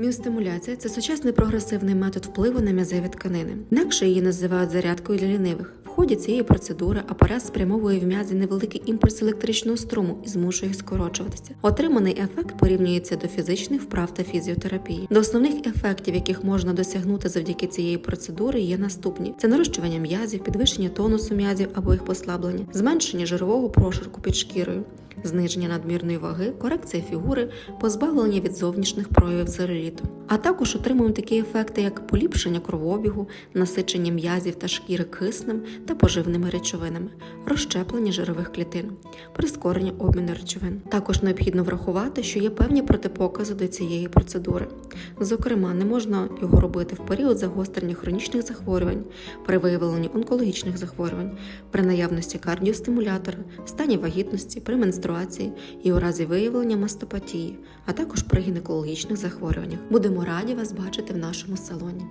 Міостимуляція це сучасний прогресивний метод впливу на м'язеві тканини. Інакше її називають зарядкою для лінивих. В ході цієї процедури апарат спрямовує в м'язі невеликий імпульс електричного струму і змушує їх скорочуватися. Отриманий ефект порівнюється до фізичних вправ та фізіотерапії. До основних ефектів, яких можна досягнути завдяки цієї процедури, є наступні: це нарощування м'язів, підвищення тонусу м'язів або їх послаблення, зменшення жирового прошарку під шкірою. Зниження надмірної ваги, корекція фігури, позбавлення від зовнішніх проявів целюліту. А також отримуємо такі ефекти, як поліпшення кровообігу, насичення м'язів та шкіри киснем та поживними речовинами, розщеплення жирових клітин, прискорення обміну речовин. Також необхідно врахувати, що є певні протипокази до цієї процедури. Зокрема, не можна його робити в період загострення хронічних захворювань, при виявленні онкологічних захворювань, при наявності кардіостимулятора, стані вагітності, при менструації і у разі виявлення мастопатії, а також при гінекологічних захворюваннях. Будемо раді вас бачити в нашому салоні.